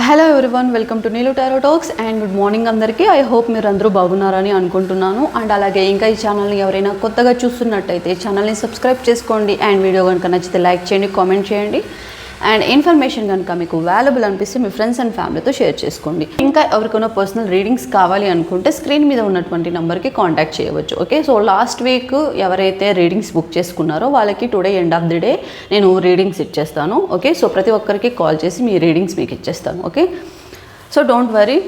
Hello everyone welcome to Neelu tarot talks and good morning అందరికీ. I hope మీరు అందరూ బాగున్నారని అనుకుంటున్నాను. అండ్ అలాగే ఇంకా ఈ ఛానల్ని ఎవరైనా కొత్తగా చూస్తున్నట్టయితే ఛానల్ని సబ్స్క్రైబ్ చేసుకోండి. అండ్ వీడియో కనుక నచ్చితే లైక్ చేయండి కామెంట్ చేయండి. అండ్ ఇన్ఫర్మేషన్ కనుక మీకు వాల్యుబుల్ అనిపిస్తే మీ ఫ్రెండ్స్ అండ్ ఫ్యామిలీతో షేర్ చేసుకోండి. ఇంకా ఎవరికైనా పర్సనల్ రీడింగ్స్ కావాలి అనుకుంటే స్క్రీన్ మీద ఉన్నటువంటి నెంబర్కి కాంటాక్ట్ చేయవచ్చు. ఓకే? సో లాస్ట్ వీక్ ఎవరైతే రీడింగ్స్ బుక్ చేసుకున్నారో వాళ్ళకి today end of the day నేను రీడింగ్స్ ఇచ్చేస్తాను. ఓకే? సో ప్రతి ఒక్కరికి కాల్ చేసి మీ రీడింగ్స్ మీకు ఇచ్చేస్తాను. Okay? So don't worry.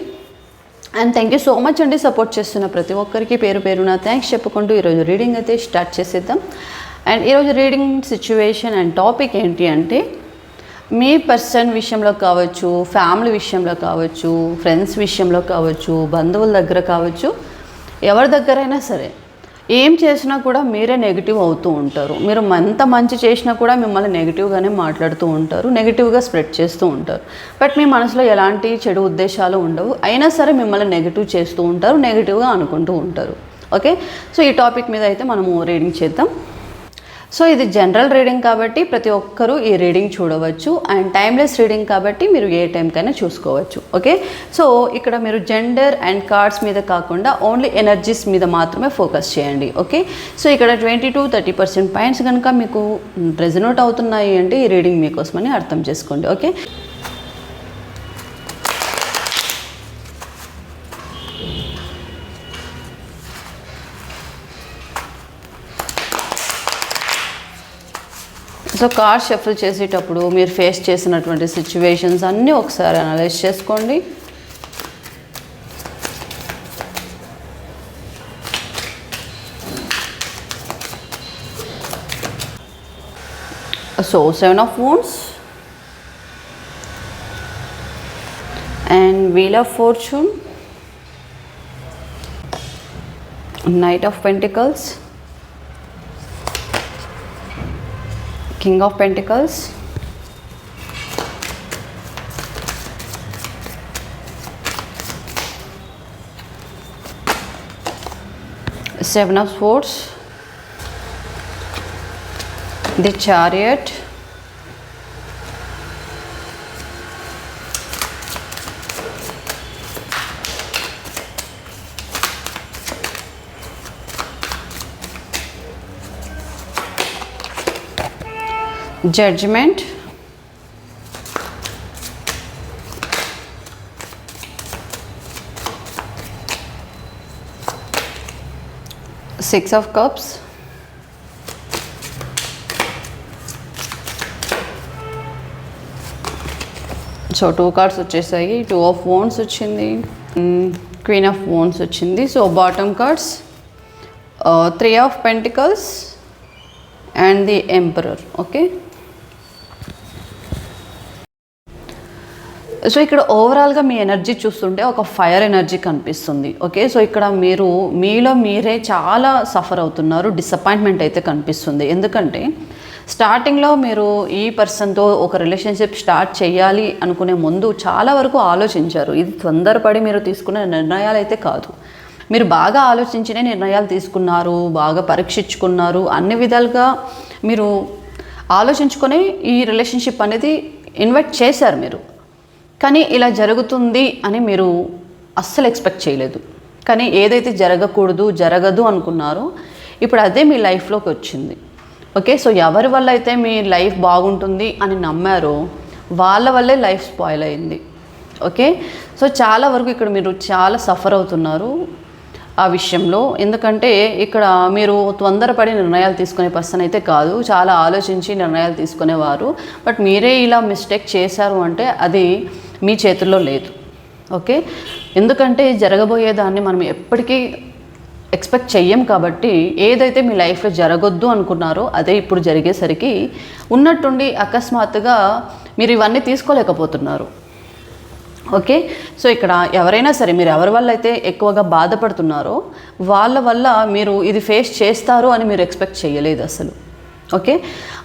And thank you so much అండి సపోర్ట్ చేస్తున్న ప్రతి ఒక్కరికి పేరు పేరున థ్యాంక్స్ చెప్పుకుంటూ ఈరోజు రీడింగ్ అయితే స్టార్ట్ చేసేద్దాం. అండ్ ఈరోజు రీడింగ్ సిచ్యువేషన్ అండ్ టాపిక్ ఏంటి అంటే మీ పర్సన్ విషయంలో కావచ్చు ఫ్యామిలీ విషయంలో కావచ్చు ఫ్రెండ్స్ విషయంలో కావచ్చు బంధువుల దగ్గర కావచ్చు ఎవరి దగ్గరైనా సరే ఏం చేసినా కూడా మీరే నెగిటివ్ అవుతూ ఉంటారు. మీరు ఎంత మంచి చేసినా కూడా మిమ్మల్ని నెగిటివ్గానే మాట్లాడుతూ ఉంటారు నెగిటివ్గా స్ప్రెడ్ చేస్తూ ఉంటారు. బట్ మీ మనసులో ఎలాంటి చెడు ఉద్దేశాలు ఉండవు. అయినా సరే మిమ్మల్ని నెగిటివ్ చేస్తూ ఉంటారు నెగిటివ్గా అనుకుంటూ ఉంటారు. ఓకే సో ఈ టాపిక్ మీద అయితే మనము రీడింగ్ చేద్దాం. సో ఇది జనరల్ రీడింగ్ కాబట్టి ప్రతి ఒక్కరూ ఈ రీడింగ్ చూడవచ్చు అండ్ టైమ్లెస్ రీడింగ్ కాబట్టి మీరు ఏ టైంకైనా చూసుకోవచ్చు ఓకే సో ఇక్కడ మీరు జెండర్ అండ్ కార్డ్స్ మీద కాకుండా ఓన్లీ ఎనర్జీస్ మీద మాత్రమే ఫోకస్ చేయండి ఓకే సో ఇక్కడ twenty two thirty percent points కనుక మీకు రెజనోట్ అవుతున్నాయి అంటే ఈ రీడింగ్ మీకోసమని అర్థం చేసుకోండి ఓకే సో కార్ షఫల్ చేసేటప్పుడు మీరు ఫేస్ చేసినటువంటి సిచ్యువేషన్స్ అన్నీ ఒకసారి అనలైజ్ చేసుకోండి. So seven of wands and wheel of fortune knight of pentacles King of Pentacles. Seven of Swords. The Chariot. Judgment. Six of Cups. So two cards వచ్చేసాయి. Two of wands వచ్చింది. Queen of wands వచ్చింది. So bottom cards three of pentacles and the emperor okay so ఇక్కడ ఓవరాల్గా మీ energy చూస్తుంటే ఒక fire energy కనిపిస్తుంది. Okay so ఇక్కడ మీరు మీలో మీరే చాలా సఫర్ అవుతున్నారు డిసప్పాయింట్మెంట్ అయితే కనిపిస్తుంది. ఎందుకంటే స్టార్టింగ్లో మీరు ఈ పర్సన్తో ఒక రిలేషన్షిప్ స్టార్ట్ చేయాలి అనుకునే ముందు చాలా వరకు ఆలోచించారు. ఇది తొందరపడి మీరు తీసుకునే నిర్ణయాలు అయితే కాదు. మీరు బాగా ఆలోచించిన నిర్ణయాలు తీసుకున్నారు బాగా పరీక్షించుకున్నారు అన్ని విధాలుగా మీరు ఆలోచించుకొని ఈ రిలేషన్షిప్ అనేది ఇన్వైట్ చేశారు మీరు. కానీ ఇలా జరుగుతుంది అని మీరు అస్సలు ఎక్స్పెక్ట్ చేయలేదు. కానీ ఏదైతే జరగకూడదు జరగదు అనుకున్నారో ఇప్పుడు అదే మీ లైఫ్లోకి వచ్చింది. ఓకే సో ఎవరి వల్ల అయితే మీ లైఫ్ బాగుంటుంది అని నమ్మారో వాళ్ళ వల్లే లైఫ్ స్పాయిల్ అయింది. ఓకే సో చాలా వరకు ఇక్కడ మీరు చాలా సఫర్ అవుతున్నారు ఆ విషయంలో. ఎందుకంటే ఇక్కడ మీరు తొందరపడి నిర్ణయాలు తీసుకునే పర్సన్ అయితే కాదు. చాలా ఆలోచించి నిర్ణయాలు తీసుకునేవారు. బట్ మీరే ఇలా మిస్టేక్ చేశారు అంటే అది మీ చేతుల్లో లేదు. ఓకే? ఎందుకంటే జరగబోయేదాన్ని మనం ఎప్పటికీ ఎక్స్పెక్ట్ చెయ్యం కాబట్టి ఏదైతే మీ లైఫ్లో జరగొద్దు అనుకున్నారో అదే ఇప్పుడు జరిగేసరికి ఉన్నట్టుండి అకస్మాత్తుగా మీరు ఇవన్నీ తీసుకోలేకపోతున్నారు. ఓకే? సో ఇక్కడ ఎవరైనా సరే మీరు ఎవరి వల్ల అయితే ఎక్కువగా బాధపడుతున్నారో వాళ్ళ వల్ల మీరు ఇది ఫేస్ చేస్తారు అని మీరు ఎక్స్పెక్ట్ చేయలేదు అసలు. ఓకే?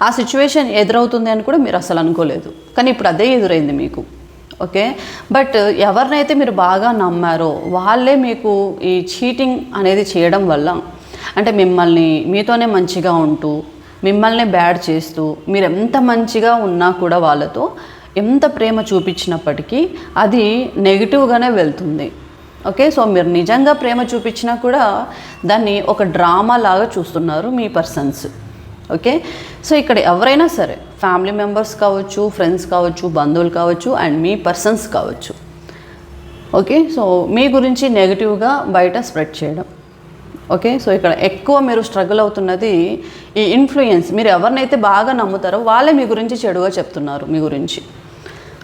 ఆ సిచ్యువేషన్ ఎదురవుతుంది అని కూడా మీరు అసలు అనుకోలేదు. కానీ ఇప్పుడు అదే ఎదురైంది మీకు. ఓకే? బట్ uh, ఎవరినైతే మీరు బాగా నమ్మారో వాళ్ళే మీకు ఈ చీటింగ్ అనేది చేయడం వల్ల అంటే మిమ్మల్ని మీతోనే మంచిగా ఉంటూ మిమ్మల్ని బ్యాడ్ చేస్తూ మీరు ఎంత మంచిగా ఉన్నా కూడా వాళ్ళతో ఎంత ప్రేమ చూపించినప్పటికీ అది నెగిటివ్గానే వెళ్తుంది. ఓకే? సో మీరు నిజంగా ప్రేమ చూపించినా కూడా దాన్ని ఒక డ్రామా లాగా చూస్తున్నారు మీ పర్సన్స్. ఓకే? సో ఇక్కడ ఎవరైనా సరే ఫ్యామిలీ మెంబర్స్ కావచ్చు ఫ్రెండ్స్ కావచ్చు బంధువులు కావచ్చు అండ్ మీ పర్సన్స్ కావచ్చు. ఓకే? సో మీ గురించి నెగిటివ్గా బయట స్ప్రెడ్ చేయడం. ఓకే? సో ఇక్కడ ఎక్కువ మీరు స్ట్రగుల్ అవుతున్నది ఈ ఇన్ఫ్లుయెన్స్. మీరు ఎవరినైతే బాగా నమ్ముతారో వాళ్ళే మీ గురించి చెడుగా చెప్తున్నారు మీ గురించి.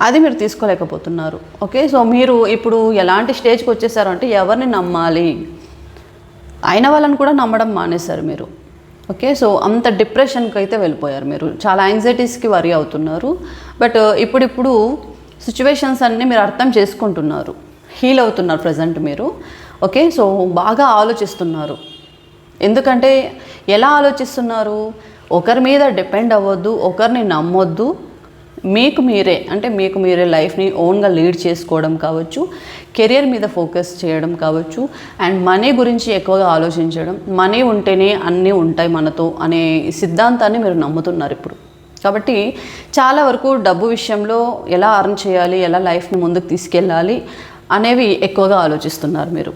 అది మీరు తీసుకోలేకపోతున్నారు. ఓకే? సో మీరు ఇప్పుడు ఎలాంటి స్టేజ్కి వచ్చేసారు అంటే ఎవరిని నమ్మాలి? అయిన వాళ్ళని కూడా నమ్మడం మానేశారు మీరు. ఓకే సో అంత డిప్రెషన్కి అయితే వెళ్ళిపోయారు మీరు. చాలా యాంగ్జైటీస్కి వరి అవుతున్నారు. బట్ uh, ఇప్పుడిప్పుడు సిచ్యువేషన్స్ అన్నీ మీరు అర్థం చేసుకుంటున్నారు. హీల్ అవుతున్నారు ప్రజెంట్ మీరు. ఓకే సో బాగా ఆలోచిస్తున్నారు. ఎందుకంటే ఎలా ఆలోచిస్తున్నారు? ఒకరి మీద డిపెండ్ అవ్వద్దు ఒకరిని నమ్మొద్దు. మీకు మీరే అంటే మీకు మీరే లైఫ్ని ఓన్గా లీడ్ చేసుకోవడం కావచ్చు కెరియర్ మీద ఫోకస్ చేయడం కావచ్చు అండ్ మనీ గురించి ఎక్కువగా ఆలోచించడం. మనీ ఉంటేనే అన్నీ ఉంటాయి మనతో అనే సిద్ధాంతాన్ని మీరు నమ్ముతున్నారు ఇప్పుడు. కాబట్టి చాలా వరకు డబ్బు విషయంలో ఎలా అర్న్ చేయాలి ఎలా లైఫ్ని ముందుకు తీసుకెళ్ళాలి అనేవి ఎక్కువగా ఆలోచిస్తున్నారు మీరు.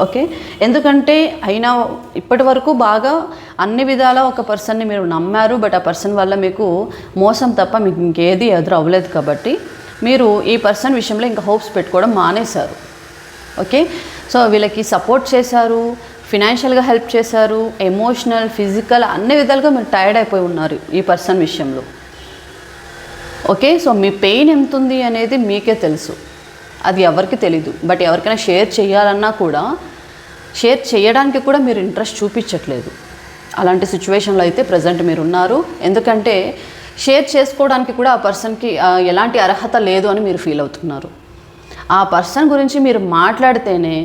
ఓకే? ఎందుకంటే అయినా ఇప్పటి వరకు బాగా అన్ని విధాల ఒక పర్సన్ని మీరు నమ్మారు బట్ ఆ పర్సన్ వల్ల మీకు మోసం తప్ప మీకు ఇంకేది ఎదురు అవ్వలేదు కాబట్టి మీరు ఈ పర్సన్ విషయంలో ఇంకా హోప్స్ పెట్టుకోవడం మానేశారు. ఓకే? సో వీళ్ళకి సపోర్ట్ చేశారు ఫినాన్షియల్గా హెల్ప్ చేశారు ఎమోషనల్ ఫిజికల్ అన్ని విధాలుగా మీరు టైర్డ్ అయిపోయి ఉన్నారు ఈ పర్సన్ విషయంలో. ఓకే? సో మీ పెయిన్ ఎంతుంది అనేది మీకే తెలుసు. అది ఎవరికి తెలీదు. బట్ ఎవరికైనా షేర్ చేయాలన్నా కూడా షేర్ చేయడానికి కూడా మీరు ఇంట్రెస్ట్ చూపించట్లేదు. అలాంటి సిచ్యువేషన్లో అయితే ప్రజెంట్ మీరు ఉన్నారు ఎందుకంటే షేర్ చేసుకోవడానికి కూడా ఆ పర్సన్కి ఎలాంటి అర్హత లేదు అని మీరు ఫీల్ అవుతున్నారు. ఆ పర్సన్ గురించి మీరు మాట్లాడితేనే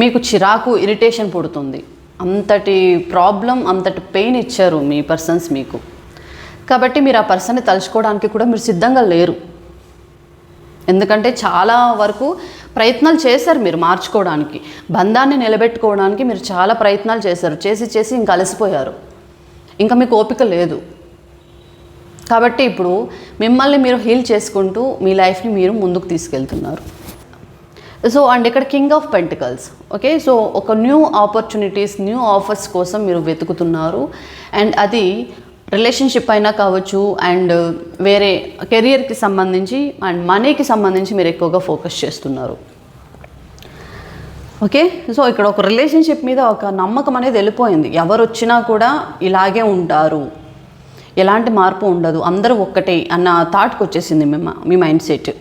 మీకు చిరాకు ఇరిటేషన్ పుడుతుంది. అంతటి ప్రాబ్లం అంతటి పెయిన్ ఇచ్చారు మీ పర్సన్స్ మీకు. కాబట్టి మీరు ఆ పర్సన్ని తలుచుకోవడానికి కూడా మీరు సిద్ధంగా లేరు. ఎందుకంటే చాలా వరకు ప్రయత్నాలు చేశారు మీరు మార్చుకోవడానికి. బంధాన్ని నిలబెట్టుకోవడానికి మీరు చాలా ప్రయత్నాలు చేశారు. చేసి చేసి ఇంకా అలసిపోయారు. ఇంకా మీకు ఓపిక లేదు. కాబట్టి ఇప్పుడు మిమ్మల్ని మీరు హీల్ చేసుకుంటూ మీ లైఫ్ని మీరు ముందుకు తీసుకెళ్తున్నారు. సో అండ్ ఇక్కడ king of pentacles. Okay? So ఒక న్యూ ఆపర్చునిటీస్ న్యూ ఆఫర్స్ కోసం మీరు వెతుకుతున్నారు. అండ్ అది రిలేషన్షిప్ అయినా కావచ్చు అండ్ uh, వేరే కెరియర్కి సంబంధించి అండ్ మనీకి సంబంధించి మీరు ఎక్కువగా ఫోకస్ చేస్తున్నారు. ఓకే సో ఇక్కడ ఒక రిలేషన్షిప్ మీద ఒక నమ్మకం అనేది వెళ్ళిపోయింది. ఎవరు వచ్చినా కూడా ఇలాగే ఉంటారు. ఎలాంటి మార్పు ఉండదు. అందరూ ఒక్కటే అన్న థాట్కి వచ్చేసింది మీ మీ మైండ్ సెట్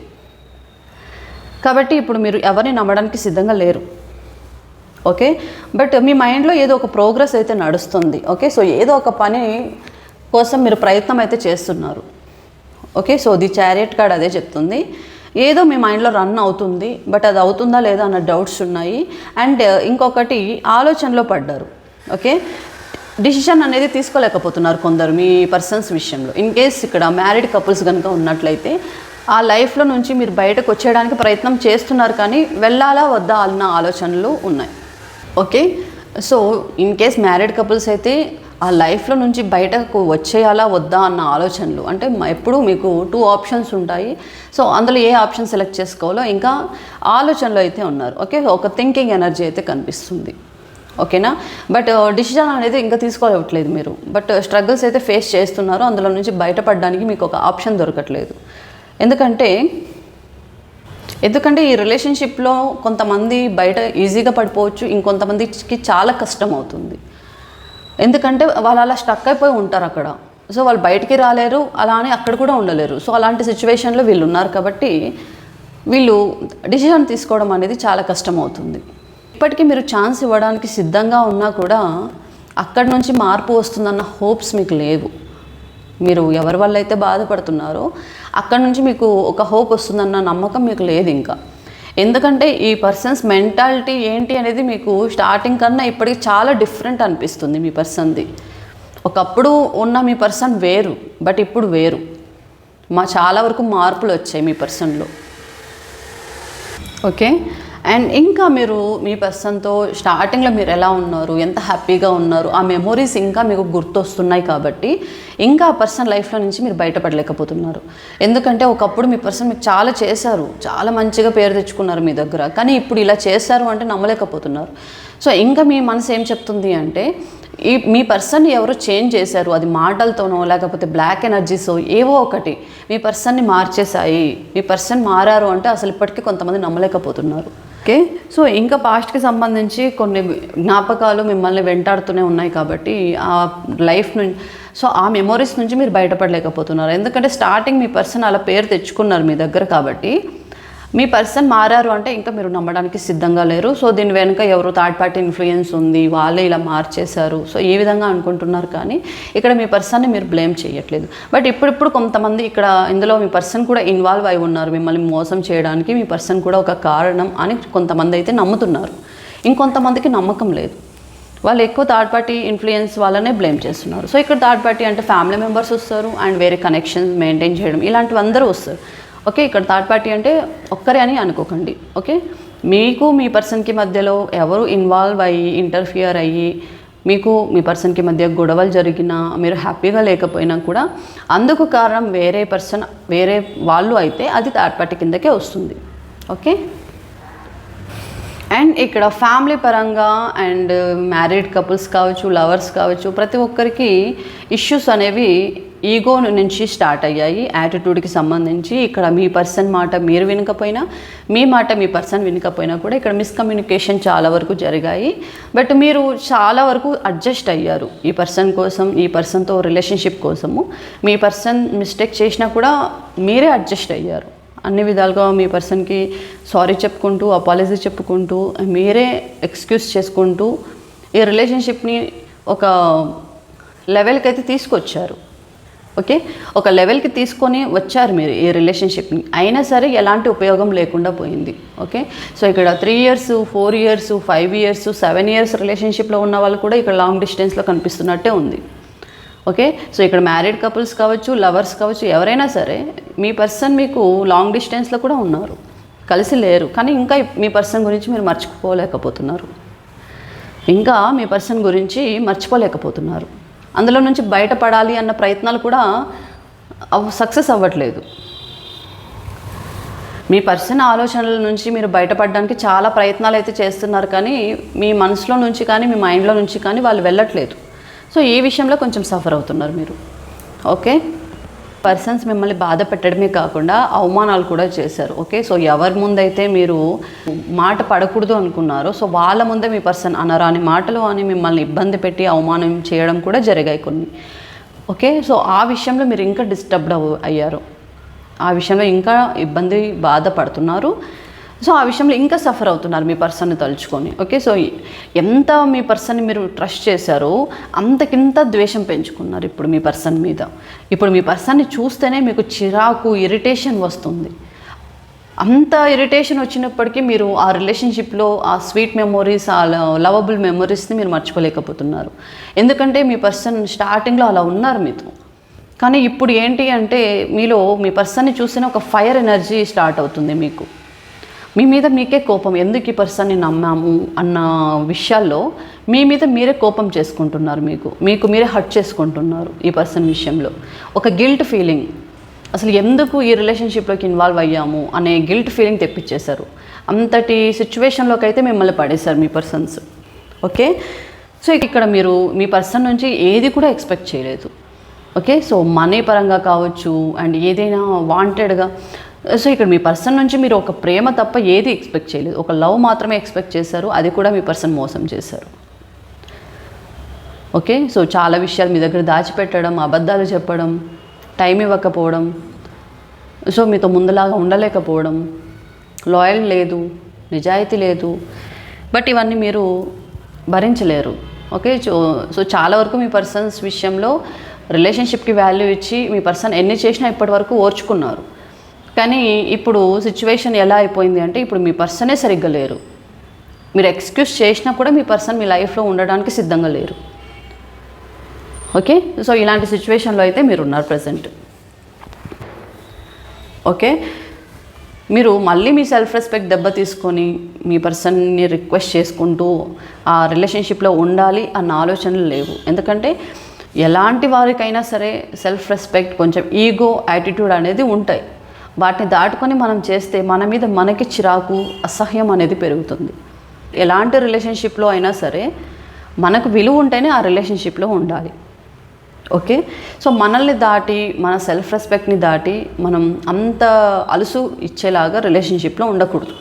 కాబట్టి ఇప్పుడు మీరు ఎవరిని నమ్మడానికి సిద్ధంగా లేరు. ఓకే బట్ మీ మైండ్లో ఏదో ఒక ప్రోగ్రెస్ అయితే నడుస్తుంది. ఓకే సో ఏదో ఒక పని కోసం మీరు ప్రయత్నం అయితే చేస్తున్నారు. Okay so the chariot card అదే చెప్తుంది. ఏదో మీ మైండ్లో రన్ అవుతుంది బట్ అది అవుతుందా లేదా అన్న డౌట్స్ ఉన్నాయి. అండ్ uh, ఇంకొకటి ఆలోచనలో పడ్డారు. ఓకే డిసిషన్ అనేది తీసుకోలేకపోతున్నారు కొందరు మీ పర్సన్స్ విషయంలో. ఇన్ కేస్ ఇక్కడ మ్యారీడ్ కపుల్స్ కనుక ఉన్నట్లయితే ఆ లైఫ్లో నుంచి మీరు బయటకు వచ్చేయడానికి ప్రయత్నం చేస్తున్నారు కానీ వెళ్ళాలా వద్దా అన్న ఆలోచనలు ఉన్నాయి. Okay so in case married couples అయితే ఆ లైఫ్లో నుంచి బయటకు వచ్చేయాలా వద్దా అన్న ఆలోచనలు. అంటే ఎప్పుడూ ఎప్పుడు మీకు టూ ఆప్షన్స్ ఉంటాయి. సో అందులో ఏ ఆప్షన్ సెలెక్ట్ చేసుకోవాలో ఇంకా ఆలోచనలో అయితే ఉన్నారు. ఓకే ఒక థింకింగ్ ఎనర్జీ అయితే కనిపిస్తుంది. ఓకేనా బట్ డిసిజన్ అనేది ఇంకా తీసుకోలేవట్లేదు మీరు. బట్ స్ట్రగుల్స్ uh, అయితే ఫేస్ చేస్తున్నారు. అందులో నుంచి బయటపడడానికి మీకు ఒక ఆప్షన్ దొరకట్లేదు. ఎందుకంటే ఎందుకంటే ఈ రిలేషన్షిప్లో కొంతమంది బయట ఈజీగా పడిపోవచ్చు. ఇంకొంతమందికి చాలా కష్టం అవుతుంది. ఎందుకంటే వాళ్ళు అలా స్టక్ అయిపోయి ఉంటారు అక్కడ. సో వాళ్ళు బయటికి రాలేరు అలా అని అక్కడ కూడా ఉండలేరు. సో అలాంటి సిచ్యువేషన్లో వీళ్ళు ఉన్నారు కాబట్టి వీళ్ళు డిసిజన్ తీసుకోవడం అనేది చాలా కష్టం అవుతుంది ఇప్పటికీ మీరు ఛాన్స్ ఇవ్వడానికి సిద్ధంగా ఉన్నా కూడా అక్కడి నుంచి మార్పు వస్తుందన్న హోప్స్ మీకు లేవు. మీరు ఎవరి వల్ల అయితే బాధపడుతున్నారో అక్కడ నుంచి మీకు ఒక హోప్ వస్తుందన్న నమ్మకం మీకు లేదు ఇంకా. ఎందుకంటే ఈ పర్సన్స్ మెంటాలిటీ ఏంటి అనేది మీకు స్టార్టింగ్ కన్నా ఇప్పటికి చాలా డిఫరెంట్ అనిపిస్తుంది మీ పర్సన్ది. ఒకప్పుడు ఉన్న మీ పర్సన్ వేరు బట్ ఇప్పుడు వేరు. మా చాలా వరకు మార్పులు వచ్చాయి మీ పర్సన్లో. ఓకే? అండ్ ఇంకా మీరు మీ పర్సన్తో స్టార్టింగ్లో మీరు ఎలా ఉన్నారు? ఎంత హ్యాపీగా ఉన్నారు? ఆ మెమొరీస్ ఇంకా మీకు గుర్తొస్తున్నాయి కాబట్టి ఇంకా ఆ పర్సన్ లైఫ్లో నుంచి మీరు బయటపడలేకపోతున్నారు. ఎందుకంటే ఒకప్పుడు మీ పర్సన్ మీకు చాలా చేశారు. చాలా మంచిగా పేరు తెచ్చుకున్నారు మీ దగ్గర. కానీ ఇప్పుడు ఇలా చేశారు అంటే నమ్మలేకపోతున్నారు. సో ఇంకా మీ మనసు ఏం చెప్తుంది అంటే ఈ మీ పర్సన్ ఎవరు చేంజ్ చేశారు అది మాటలతోనో లేకపోతే బ్లాక్ ఎనర్జీసో ఏవో ఒకటి మీ పర్సన్ని మార్చేశాయి మీ పర్సన్ మారారు అంటే అసలు ఇప్పటికీ కొంతమంది నమ్మలేకపోతున్నారు. ఓకే సో ఇంకా పాస్ట్కి సంబంధించి కొన్ని జ్ఞాపకాలు మిమ్మల్ని వెంటాడుతూనే ఉన్నాయి కాబట్టి ఆ లైఫ్ నుంచి సో ఆ మెమొరీస్ నుంచి మీరు బయటపడలేకపోతున్నారు. ఎందుకంటే స్టార్టింగ్ మీ పర్సన్ అలా పేరు తెచ్చుకున్నారు మీ దగ్గర కాబట్టి మీ పర్సన్ మారారు అంటే ఇంకా మీరు నమ్మడానికి సిద్ధంగా లేరు. సో దీని వెనుక ఎవరు థర్డ్ పార్టీ ఇన్ఫ్లుయెన్స్ ఉంది వాళ్ళే ఇలా మార్చేశారు. సో ఈ విధంగా అనుకుంటున్నారు కానీ ఇక్కడ మీ పర్సన్ని మీరు బ్లేమ్ చేయట్లేదు. బట్ ఇప్పుడిప్పుడు కొంతమంది ఇక్కడ ఇందులో మీ పర్సన్ కూడా ఇన్వాల్వ్ అయి ఉన్నారు. మిమ్మల్ని మోసం చేయడానికి మీ పర్సన్ కూడా ఒక కారణం అని కొంతమంది అయితే నమ్ముతున్నారు. ఇంకొంతమందికి నమ్మకం లేదు. వాళ్ళు ఎక్కువ థర్డ్ పార్టీ ఇన్ఫ్లుయెన్స్ వాళ్ళనే బ్లేమ్ చేస్తున్నారు. సో ఇక్కడ థర్డ్ పార్టీ అంటే ఫ్యామిలీ మెంబర్స్ వస్తారు అండ్ వేరే కనెక్షన్స్ మెయింటైన్ చేయడం ఇలాంటివి అందరూ వస్తారు. ఓకే ఇక్కడ థర్డ్ పార్టీ అంటే ఒక్కరే అని అనుకోకండి ఓకే? మీకు మీ పర్సన్కి మధ్యలో ఎవరు ఇన్వాల్వ్ అయ్యి ఇంటర్ఫియర్ అయ్యి మీకు మీ పర్సన్కి మధ్య గొడవలు జరిగినా మీరు హ్యాపీగా లేకపోయినా కూడా అందుకు కారణం వేరే పర్సన్ వేరే వాళ్ళు అయితే అది థర్డ్ పార్టీ కిందకే వస్తుంది ఓకే? అండ్ ఇక్కడ ఫ్యామిలీ పరంగా అండ్ మ్యారీడ్ కపుల్స్ కావచ్చు లవర్స్ కావచ్చు ప్రతి ఒక్కరికి ఇష్యూస్ అనేవి ఈగో నుంచి స్టార్ట్ అయ్యాయి. యాటిట్యూడ్కి సంబంధించి ఇక్కడ మీ పర్సన్ మాట మీరు వినకపోయినా మీ మాట మీ పర్సన్ వినకపోయినా కూడా ఇక్కడ మిస్కమ్యూనికేషన్ చాలా వరకు జరిగాయి. బట్ మీరు చాలా వరకు అడ్జస్ట్ అయ్యారు ఈ పర్సన్ కోసం ఈ పర్సన్తో రిలేషన్షిప్ కోసము. మీ పర్సన్ మిస్టేక్ చేసినా కూడా మీరే అడ్జస్ట్ అయ్యారు. అన్ని విధాలుగా మీ పర్సన్కి సారీ చెప్పుకుంటూ అపాలజీ చెప్పుకుంటూ మీరే ఎక్స్క్యూజ్ చేసుకుంటూ ఈ రిలేషన్షిప్ని ఒక లెవెల్కి అయితే తీసుకొచ్చారు. ఓకే? ఒక లెవెల్కి తీసుకొని వచ్చారు మీరు ఈ రిలేషన్షిప్ని. అయినా సరే ఎలాంటి ఉపయోగం లేకుండా పోయింది. ఓకే? సో ఇక్కడ three years four years five years seven years రిలేషన్షిప్లో ఉన్న వాళ్ళు కూడా ఇక్కడ లాంగ్ డిస్టెన్స్లో కనిపిస్తున్నట్టే ఉంది. ఓకే? సో ఇక్కడ మ్యారీడ్ కపుల్స్ కావచ్చు లవర్స్ కావచ్చు ఎవరైనా సరే మీ పర్సన్ మీకు లాంగ్ డిస్టెన్స్లో కూడా ఉన్నారు. కలిసి లేరు. కానీ ఇంకా మీ పర్సన్ గురించి మీరు మర్చిపోలేకపోతున్నారు. ఇంకా మీ పర్సన్ గురించి మర్చిపోలేకపోతున్నారు. అందులో నుంచి బయటపడాలి అన్న ప్రయత్నాలు కూడా సక్సెస్ అవ్వట్లేదు. మీ పర్సన్ ఆలోచనల నుంచి మీరు బయటపడడానికి చాలా ప్రయత్నాలు అయితే చేస్తున్నారు కానీ మీ మనసులో నుంచి కానీ మీ మైండ్లో నుంచి కానీ వాళ్ళు వెళ్ళట్లేదు. సో ఈ విషయంలో కొంచెం సఫర్ అవుతున్నారు మీరు. ఓకే? పర్సన్స్ మిమ్మల్ని బాధ పెట్టడమే కాకుండా అవమానాలు కూడా చేశారు. ఓకే సో ఎవరి ముందైతే మీరు మాట పడకూడదు అనుకున్నారో సో వాళ్ళ ముందే మీ పర్సన్ అనరాని మాటలు అని మిమ్మల్ని ఇబ్బంది పెట్టి అవమానం చేయడం కూడా జరిగాయి కొన్ని. ఓకే సో ఆ విషయంలో మీరు ఇంకా డిస్టర్బ్డ్ అవ్ అయ్యారు. ఆ విషయంలో ఇంకా ఇబ్బంది బాధపడుతున్నారు. సో ఆ విషయంలో ఇంకా సఫర్ అవుతున్నారు మీ పర్సన్ని తలుచుకొని. ఓకే? సో ఎంత మీ పర్సన్ని మీరు ట్రస్ట్ చేశారో అంతకింత ద్వేషం పెంచుకున్నారు ఇప్పుడు మీ పర్సన్ మీద. ఇప్పుడు మీ పర్సన్ని చూస్తేనే మీకు చిరాకు ఇరిటేషన్ వస్తుంది. అంత ఇరిటేషన్ వచ్చినప్పటికీ మీరు ఆ రిలేషన్షిప్లో ఆ స్వీట్ మెమొరీస్ ఆ లవబుల్ మెమొరీస్ని మీరు మర్చిపోలేకపోతున్నారు. ఎందుకంటే మీ పర్సన్ స్టార్టింగ్లో అలా ఉన్నారు మీతో. కానీ ఇప్పుడు ఏంటి అంటే మీలో మీ పర్సన్ని చూసిన ఒక ఫైర్ ఎనర్జీ స్టార్ట్ అవుతుంది మీకు. మీ మీద మీకే కోపం. ఎందుకు ఈ పర్సన్ని నమ్మాము అన్న విషయాల్లో మీ మీద మీరే కోపం చేసుకుంటున్నారు మీకు. మీకు మీరే హర్ట్ చేసుకుంటున్నారు ఈ పర్సన్ విషయంలో. ఒక గిల్ట్ ఫీలింగ్. అసలు ఎందుకు ఈ రిలేషన్షిప్లోకి ఇన్వాల్వ్ అయ్యాము అనే గిల్ట్ ఫీలింగ్ తెప్పించేశారు. అంతటి సిచ్యువేషన్లోకి అయితే మిమ్మల్ని పడేశారు మీ పర్సన్స్. ఓకే? సో ఇక్కడ మీరు మీ పర్సన్ నుంచి ఏది కూడా ఎక్స్పెక్ట్ చేయలేదు. ఓకే? సో మనీ పరంగా కావచ్చు అండ్ ఏదైనా వాంటెడ్గా Uh, సో ఇక్కడ మీ పర్సన్ నుంచి మీరు ఒక ప్రేమ తప్ప ఏది ఎక్స్పెక్ట్ చేయలేదు. ఒక లవ్ మాత్రమే ఎక్స్పెక్ట్ చేశారు. అది కూడా మీ పర్సన్ మోసం చేశారు. ఓకే సో చాలా విషయాలు మీ దగ్గర దాచిపెట్టడం అబద్ధాలు చెప్పడం టైం ఇవ్వకపోవడం సో మీతో ముందులాగా ఉండలేకపోవడం లాయల్ లేదు నిజాయితీ లేదు. బట్ ఇవన్నీ మీరు భరించలేరు. ఓకే సో సో చాలా వరకు మీ పర్సన్స్ విషయంలో రిలేషన్షిప్కి వాల్యూ ఇచ్చి మీ పర్సన్ ఎన్ని చేసినా ఇప్పటి వరకు ఓర్చుకున్నారు. కానీ ఇప్పుడు సిచ్యువేషన్ ఎలా అయిపోయింది అంటే ఇప్పుడు మీ పర్సనే సరిగ్గా లేరు. మీరు ఎక్స్క్యూజ్ చేసినా కూడా మీ పర్సన్ మీ లైఫ్లో ఉండడానికి సిద్ధంగా లేరు. ఓకే సో ఇలాంటి సిచ్యువేషన్లో అయితే మీరు ఉన్నారు ప్రజెంట్ ఓకే మీరు మళ్ళీ మీ సెల్ఫ్ రెస్పెక్ట్ దెబ్బ తీసుకొని మీ పర్సన్ని రిక్వెస్ట్ చేసుకుంటూ ఆ రిలేషన్షిప్లో ఉండాలి అన్న ఆలోచనలు లేవు. ఎందుకంటే ఎలాంటి వారికైనా సరే సెల్ఫ్ రెస్పెక్ట్ కొంచెం ఈగో యాటిట్యూడ్ అనేది ఉంటాయి. వాటిని దాటుకొని మనం చేస్తే మన మీద మనకి చిరాకు అసహ్యం అనేది పెరుగుతుంది. ఎలాంటి రిలేషన్షిప్లో అయినా సరే మనకు విలువ ఉంటేనే ఆ రిలేషన్షిప్లో ఉండాలి. ఓకే? సో మనల్ని దాటి మన సెల్ఫ్ రెస్పెక్ట్ని దాటి మనం అంత అలుసు ఇచ్చేలాగా రిలేషన్షిప్లో ఉండకూడదు.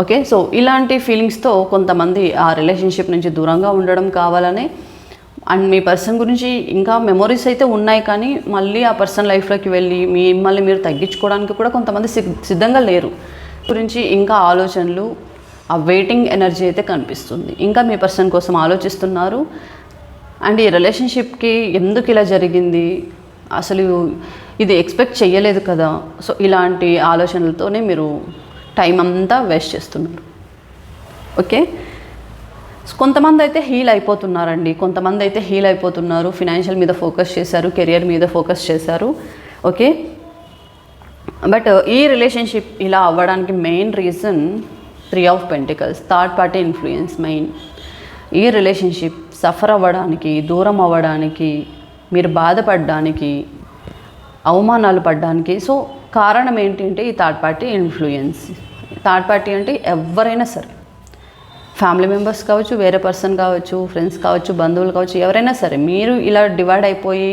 ఓకే? సో ఇలాంటి ఫీలింగ్స్తో కొంతమంది ఆ రిలేషన్షిప్ నుంచి దూరంగా ఉండడం కావాలని అండ్ మీ పర్సన్ గురించి ఇంకా మెమొరీస్ అయితే ఉన్నాయి కానీ మళ్ళీ ఆ పర్సన్ లైఫ్లోకి వెళ్ళి మిమ్మల్ని మీరు తగ్గించుకోవడానికి కూడా కొంతమంది సిద్ధంగా లేరు. గురించి ఇంకా ఆలోచనలు ఆ వెయిటింగ్ ఎనర్జీ అయితే కనిపిస్తుంది. ఇంకా మీ పర్సన్ కోసం ఆలోచిస్తున్నారు. అండ్ ఈ రిలేషన్షిప్కి ఎందుకు ఇలా జరిగింది? అసలు ఇది ఎక్స్పెక్ట్ చేయలేదు కదా. సో ఇలాంటి ఆలోచనలతోనే మీరు టైం అంతా వేస్ట్ చేస్తున్నారు. ఓకే? కొంతమంది అయితే హీల్ అయిపోతున్నారండి. కొంతమంది అయితే హీల్ అయిపోతున్నారు. ఫినాన్షియల్ మీద ఫోకస్ చేశారు. కెరియర్ మీద ఫోకస్ చేశారు. ఓకే? బట్ ఈ రిలేషన్షిప్ ఇలా అవ్వడానికి main reason three of pentacles third party influence main. ఈ రిలేషన్షిప్ సఫర్ అవ్వడానికి దూరం అవ్వడానికి మీరు బాధపడడానికి అవమానాలు పడడానికి. సో కారణం ఏంటంటే ఈ third party influence. Third party అంటే ఎవరైనా సరే. ఫ్యామిలీ మెంబర్స్ కావచ్చు వేరే పర్సన్ కావచ్చు ఫ్రెండ్స్ కావచ్చు బంధువులు కావచ్చు ఎవరైనా సరే మీరు ఇలా డివైడ్ అయిపోయి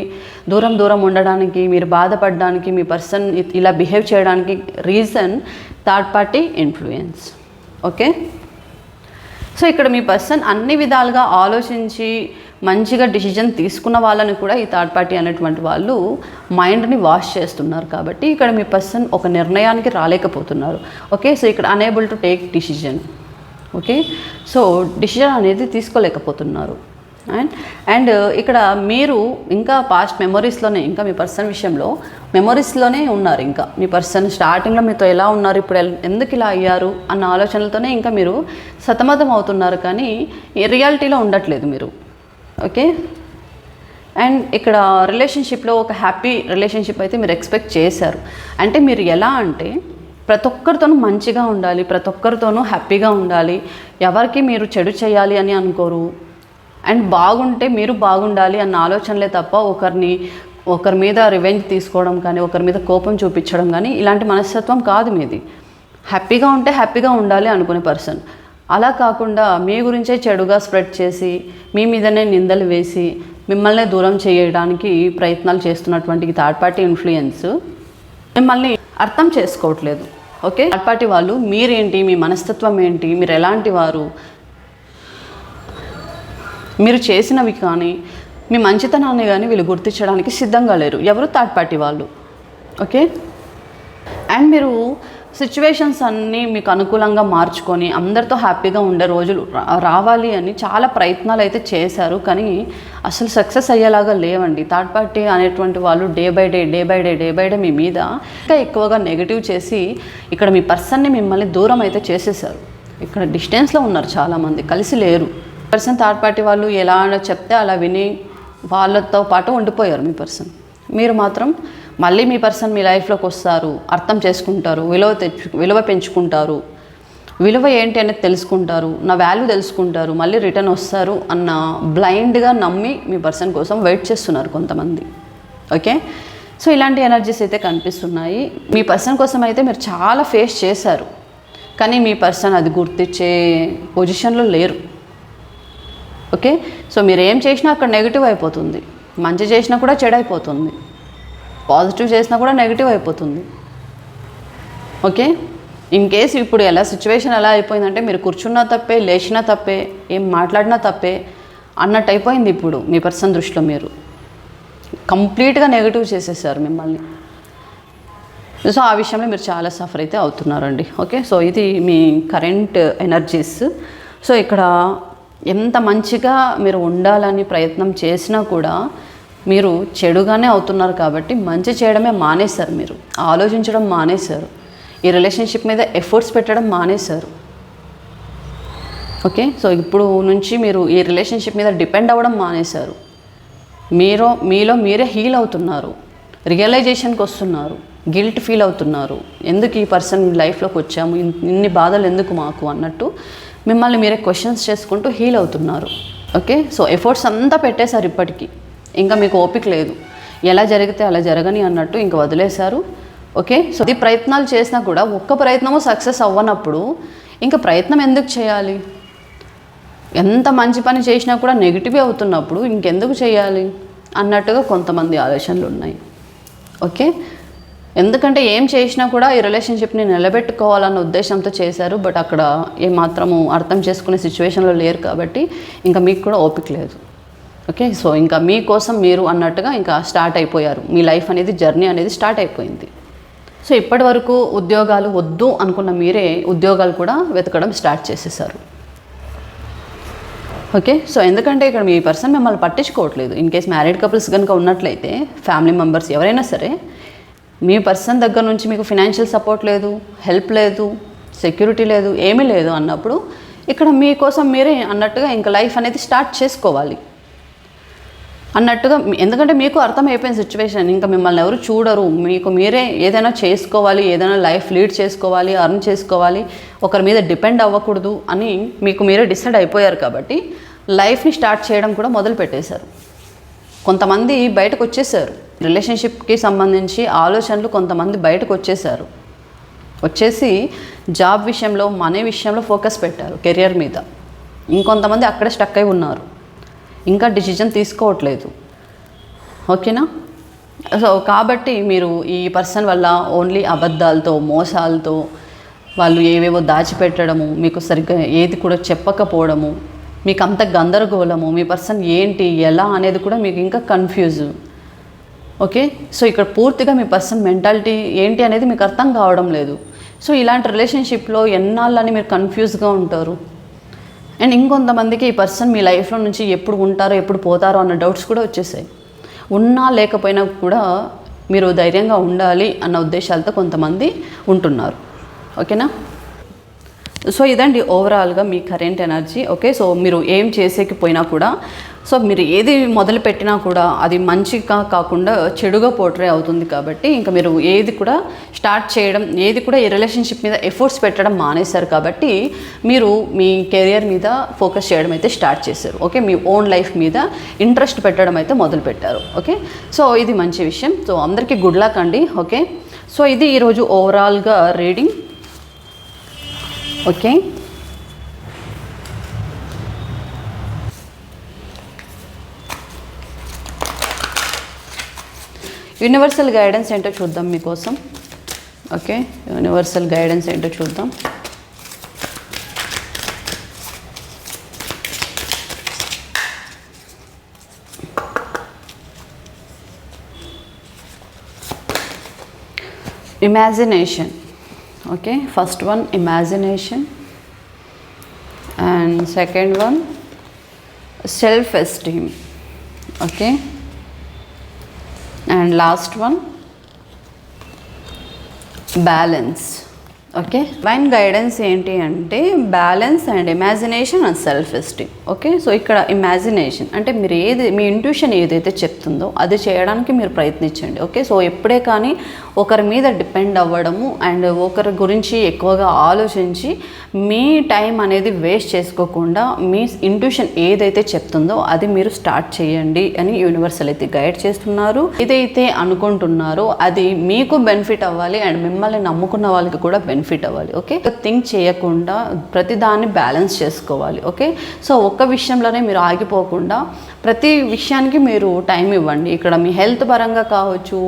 దూరం దూరం ఉండడానికి మీరు బాధపడడానికి మీ పర్సన్ ఇలా బిహేవ్ చేయడానికి reason third party influence. Okay? So ఇక్కడ మీ పర్సన్ అన్ని విధాలుగా ఆలోచించి మంచిగా డిసిజన్ తీసుకున్న వాళ్ళని కూడా ఈ థర్డ్ పార్టీ అనేటువంటి వాళ్ళు మైండ్ని వాష్ చేస్తున్నారు కాబట్టి ఇక్కడ మీ పర్సన్ ఒక నిర్ణయానికి రాలేకపోతున్నారు. ఓకే? సో ఇక్కడ unable to take decision okay so decision అనేది తీసుకోలేకపోతున్నారు. అండ్ అండ్ uh, ఇక్కడ మీరు ఇంకా పాస్ట్ మెమొరీస్లోనే ఇంకా మీ పర్సన్ విషయంలో మెమొరీస్లోనే ఉన్నారు ఇంకా. మీ పర్సన్ స్టార్టింగ్లో మీతో ఎలా ఉన్నారు ఇప్పుడు ఎందుకు ఇలా అయ్యారు అన్న ఆలోచనలతోనే ఇంకా మీరు సతమతం అవుతున్నారు కానీ రియాలిటీలో ఉండట్లేదు మీరు. ఓకే అండ్ ఇక్కడ రిలేషన్షిప్లో ఒక హ్యాపీ రిలేషన్షిప్ అయితే మీరు ఎక్స్పెక్ట్ చేశారు. అంటే మీరు ఎలా అంటే ప్రతి ఒక్కరితోనూ మంచిగా ఉండాలి ప్రతి ఒక్కరితోనూ హ్యాపీగా ఉండాలి. ఎవరికి మీరు చెడు చేయాలి అని అనుకోరు. అండ్ బాగుంటే మీరు బాగుండాలి అన్న ఆలోచనలే తప్ప ఒకరిని ఒకరి మీద రివెంజ్ తీసుకోవడం కానీ ఒకరి మీద కోపం చూపించడం కానీ ఇలాంటి మనస్తత్వం కాదు మీది. హ్యాపీగా ఉంటే హ్యాపీగా ఉండాలి అనుకునే పర్సన్. అలా కాకుండా మీ గురించే చెడుగా స్ప్రెడ్ చేసి మీ మీదనే నిందలు వేసి మిమ్మల్ని దూరం చేయడానికి ప్రయత్నాలు చేస్తున్నటువంటి థర్డ్ పార్టీ ఇన్ఫ్లుయెన్స్ మిమ్మల్ని అర్థం చేసుకోవట్లేదు. ఓకే? థర్డ్ పార్టీ వాళ్ళు మీరేంటి మీ మనస్తత్వం ఏంటి మీరు ఎలాంటి వారు? మీరు చేసినవి కానీ మీ మంచితనాన్ని కానీ వీళ్ళు గుర్తించడానికి సిద్ధంగా లేరు. ఎవరు థర్డ్ పార్టీ వాళ్ళు? ఓకే? అండ్ మీరు సిచ్యువేషన్స్ అన్నీ మీకు అనుకూలంగా మార్చుకొని అందరితో హ్యాపీగా ఉండే రోజులు రావాలి అని చాలా ప్రయత్నాలు అయితే చేశారు. కానీ అసలు సక్సెస్ అయ్యేలాగా లేవండి. థర్డ్ పార్టీ అనేటువంటి వాళ్ళు day by day day by day day by day మీ మీద ఇంకా ఎక్కువగా నెగిటివ్ చేసి ఇక్కడ మీ పర్సన్ని మిమ్మల్ని దూరం అయితే చేసేసారు ఇక్కడ డిస్టెన్స్లో ఉన్నారు చాలామంది కలిసి లేరు. పర్సన్ థర్డ్ పార్టీ వాళ్ళు ఎలా చెప్తే అలా విని వాళ్ళతో పాటు ఉండిపోయారు మీ పర్సన్. మీరు మాత్రం మళ్ళీ మీ పర్సన్ మీ లైఫ్లోకి వస్తారు అర్థం చేసుకుంటారు విలువ తెచ్చు విలువ పెంచుకుంటారు. విలువ ఏంటి అనేది తెలుసుకుంటారు నా వాల్యూ తెలుసుకుంటారు మళ్ళీ రిటర్న్ వస్తారు అన్న బ్లైండ్గా నమ్మి మీ పర్సన్ కోసం వెయిట్ చేస్తున్నారు కొంతమంది. ఓకే? సో ఇలాంటి ఎనర్జీస్ అయితే కనిపిస్తున్నాయి. మీ పర్సన్ కోసం అయితే మీరు చాలా ఫేస్ చేశారు. కానీ మీ పర్సన్ అది గుర్తించే పొజిషన్లో లేరు. ఓకే? సో మీరు ఏం చేసినా అక్కడ నెగిటివ్ అయిపోతుంది. మంచి చేసినా కూడా చెడైపోతుంది. అయిపోతుంది పాజిటివ్ చేసినా కూడా నెగిటివ్ అయిపోతుంది. ఓకే? ఇన్ కేస్ ఇప్పుడు ఎలా సిచ్యువేషన్ ఎలా అయిపోయిందంటే మీరు కూర్చున్నా తప్పే లేచినా తప్పే ఏం మాట్లాడినా తప్పే అన్నట్టు అయిపోయింది ఇప్పుడు మీ పర్సన్ దృష్టిలో మీరు. కంప్లీట్గా నెగిటివ్ చేసేసారు మిమ్మల్ని. సో ఆ విషయంలో మీరు చాలా సఫర్ అయితే అవుతున్నారండి. ఓకే? సో ఇది మీ కరెంట్ ఎనర్జీస్ సో ఇక్కడ ఎంత మంచిగా మీరు ఉండాలని ప్రయత్నం చేసినా కూడా మీరు చెడుగానే అవుతున్నారు కాబట్టి మంచి చేయడమే మానేశారు మీరు. ఆలోచించడం మానేశారు. ఈ రిలేషన్షిప్ మీద ఎఫర్ట్స్ పెట్టడం మానేశారు. ఓకే? సో ఇప్పుడు నుంచి మీరు ఈ రిలేషన్షిప్ మీద డిపెండ్ అవ్వడం మానేశారు. మీరు మీలో మీరే హీల్ అవుతున్నారు. రియలైజేషన్కి వస్తున్నారు. గిల్ట్ ఫీల్ అవుతున్నారు. ఎందుకు ఈ పర్సన్ లైఫ్లోకి వచ్చాము? ఇన్ని బాధలు ఎందుకు మాకు? అన్నట్టు మిమ్మల్ని మీరే క్వశ్చన్స్ చేసుకుంటూ హీల్ అవుతున్నారు. ఓకే? సో ఎఫర్ట్స్ అంతా పెట్టేశారు ఇప్పటికీ. ఇంకా మీకు ఓపిక లేదు. ఎలా జరిగితే అలా జరగని అన్నట్టు ఇంకా వదిలేశారు. ఓకే? సో ఇది ప్రయత్నాలు చేసినా కూడా ఒక్క ప్రయత్నము సక్సెస్ అవ్వనప్పుడు ఇంకా ప్రయత్నం ఎందుకు చేయాలి? ఎంత మంచి పని చేసినా కూడా నెగిటివ్ అవుతున్నప్పుడు ఇంకెందుకు చేయాలి? అన్నట్టుగా కొంతమంది ఆలోచనలు ఉన్నాయి. ఓకే? ఎందుకంటే ఏం చేసినా కూడా ఈ రిలేషన్షిప్ని నిలబెట్టుకోవాలన్న ఉద్దేశంతో చేశారు. బట్ అక్కడ ఏమాత్రము అర్థం చేసుకునే సిచ్యువేషన్లో లేరు కాబట్టి ఇంకా మీకు కూడా ఓపిక లేదు. ఓకే? సో ఇంకా మీకోసం మీరు అన్నట్టుగా ఇంకా స్టార్ట్ అయిపోయారు. మీ లైఫ్ అనేది జర్నీ అనేది స్టార్ట్ అయిపోయింది. సో ఇప్పటి వరకు ఉద్యోగాలు వద్దు అనుకున్న మీరే ఉద్యోగాలు కూడా వెతకడం స్టార్ట్ చేసేసారు. ఓకే? సో ఎందుకంటే ఇక్కడ మీ పర్సన్ మిమ్మల్ని పట్టించుకోవట్లేదు. ఇన్ కేస్ మ్యారీడ్ కపుల్స్ కనుక ఉన్నట్లయితే ఫ్యామిలీ మెంబర్స్ ఎవరైనా సరే మీ పర్సన్ దగ్గర నుంచి మీకు ఫినాన్షియల్ సపోర్ట్ లేదు హెల్ప్ లేదు సెక్యూరిటీ లేదు ఏమీ లేదు అన్నప్పుడు ఇక్కడ మీకోసం మీరే అన్నట్టుగా ఇంకా లైఫ్ అనేది స్టార్ట్ చేసుకోవాలి. అన్నట్టుగా ఎందుకంటే మీకు అర్థమైపోయిన సిచ్యువేషన్ ఇంకా మిమ్మల్ని ఎవరు చూడరు. మీకు మీరే ఏదైనా చేసుకోవాలి ఏదైనా లైఫ్ లీడ్ చేసుకోవాలి అర్న్ చేసుకోవాలి ఒకరి మీద డిపెండ్ అవ్వకూడదు అని మీకు మీరే డిసైడ్ అయిపోయారు కాబట్టి లైఫ్ని స్టార్ట్ చేయడం కూడా మొదలు పెట్టేశారు. కొంతమంది బయటకు వచ్చేసారు. రిలేషన్షిప్కి సంబంధించి ఆలోచనలు కొంతమంది బయటకు వచ్చేసారు. వచ్చేసి జాబ్ విషయంలో మనీ విషయంలో ఫోకస్ పెట్టారు కెరియర్ మీద. ఇంకొంతమంది అక్కడే స్టక్ అయి ఉన్నారు. ఇంకా డిసిజన్ తీసుకోవట్లేదు. ఓకేనా? సో కాబట్టి మీరు ఈ పర్సన్ వల్ల ఓన్లీ అబద్ధాలతో మోసాలతో వాళ్ళు ఏవేవో దాచిపెట్టడము మీకు సరిగ్గా ఏది కూడా చెప్పకపోవడము మీకు అంత గందరగోళము మీ పర్సన్ ఏంటి ఎలా అనేది కూడా మీకు ఇంకా కన్ఫ్యూజ్. ఓకే? సో ఇక్కడ పూర్తిగా మీ పర్సన్ మెంటాలిటీ ఏంటి అనేది మీకు అర్థం కావడం లేదు. సో ఇలాంటి రిలేషన్షిప్లో ఎన్నాళ్ళని మీరు కన్ఫ్యూజ్గా ఉంటారు? అండ్ ఇంకొంతమందికి ఈ పర్సన్ మీ లైఫ్లో నుంచి ఎప్పుడు ఉంటారో ఎప్పుడు పోతారో అన్న డౌట్స్ కూడా వచ్చేసాయి. ఉన్నా లేకపోయినా కూడా మీరు ధైర్యంగా ఉండాలి అన్న ఉద్దేశాలతో కొంతమంది ఉంటున్నారు. ఓకేనా సో ఇదండి ఓవరాల్గా మీ కరెంట్ ఎనర్జీ ఓకే సో మీరు ఏం చేసేకి పోయినా కూడా సో మీరు ఏది మొదలు పెట్టినా కూడా అది మంచిగా కాకుండా చెడుగా పోర్ట్రే అవుతుంది కాబట్టి ఇంకా మీరు ఏది కూడా స్టార్ట్ చేయడం ఏది కూడా ఈ రిలేషన్షిప్ మీద ఎఫర్ట్స్ పెట్టడం మానేశారు కాబట్టి మీరు మీ కెరియర్ మీద ఫోకస్ చేయడం అయితే స్టార్ట్ చేశారు. ఓకే? మీ ఓన్ లైఫ్ మీద ఇంట్రెస్ట్ పెట్టడం అయితే మొదలు పెట్టారు ఓకే? సో ఇది మంచి విషయం. సో అందరికీ గుడ్ లక్ అండి. ఓకే? సో ఇది ఈరోజు ఓవరాల్గా రీడింగ్. ఓకే? యూనివర్సల్ గైడెన్స్ ఏంటో చూద్దాం మీకోసం. ఓకే యూనివర్సల్ గైడెన్స్ ఏంటో చూద్దాం. Imagination okay first one imagination and second one self esteem okay and last one balance okay? Divine guidance ఏంటి అంటే balance and imagination and self esteem okay? So ఇక్కడ imagination అంటే మీరు ఏది మీ ఇంట్యూషన్ ఏదైతే చెప్తుందో అది చేయడానికి మీరు ప్రయత్నించండి. ఓకే? సో ఎప్పుడే కానీ ఒకరి మీద డిపెండ్ అవ్వడము అండ్ ఒకరి గురించి ఎక్కువగా ఆలోచించి మీ టైం అనేది వేస్ట్ చేసుకోకుండా మీ ఇంట్యూషన్ ఏదైతే చెప్తుందో అది మీరు స్టార్ట్ చేయండి అని యూనివర్సల్ అయితే గైడ్ చేస్తున్నారు. ఏదైతే అనుకుంటున్నారో అది మీకు బెనిఫిట్ అవ్వాలి అండ్ మిమ్మల్ని నమ్ముకున్న వాళ్ళకి కూడా బెనిఫిట్ అవ్వాలి ఓకే థింక్ చేయకుండా ప్రతిదాన్ని బ్యాలెన్స్ చేసుకోవాలి ఓకే సో ఒక్క విషయంలోనే మీరు ఆగిపోకుండా ప్రతి విషయానికి మీరు టైం ఇవ్వండి. ఇక్కడ మీ హెల్త్ పరంగా కావచ్చు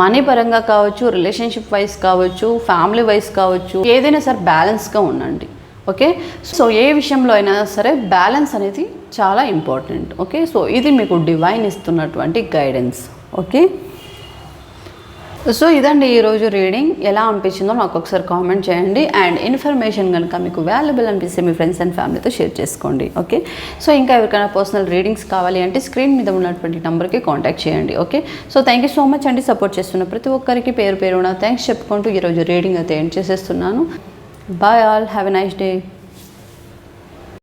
మనీ పరంగా కావచ్చు రిలేషన్షిప్ వైజ్ కావచ్చు ఫ్యామిలీ వైజ్ కావచ్చు ఏదైనా సరే బ్యాలెన్స్గా ఉండండి ఓకే సో ఏ విషయంలో అయినా సరే బ్యాలెన్స్ అనేది చాలా ఇంపార్టెంట్ ఓకే సో ఇది మీకు డివైన్ ఇస్తున్నటువంటి గైడెన్స్ ఓకే సో ఇదండి ఈరోజు రీడింగ్. ఎలా అనిపించిందో నాకు ఒకసారి కామెంట్ చేయండి. అండ్ ఇన్ఫర్మేషన్ కనుక మీకు వాల్యుబుల్ అనిపిస్తే మీ ఫ్రెండ్స్ అండ్ ఫ్యామిలీతో షేర్ చేసుకోండి. ఓకే? సో ఇంకా ఎవరికైనా పర్సనల్ రీడింగ్స్ కావాలి అంటే స్క్రీన్ మీద ఉన్నటువంటి నెంబర్కి కాంటాక్ట్ చేయండి. Okay? So thank you so much అండి సపోర్ట్ చేస్తున్న ప్రతి ఒక్కరికి. పేరు పేరున థ్యాంక్స్ చెప్పుకుంటూ ఈరోజు రీడింగ్ అయితే ఎండ్ చేసేస్తున్నాను. Bye all. Have a nice day.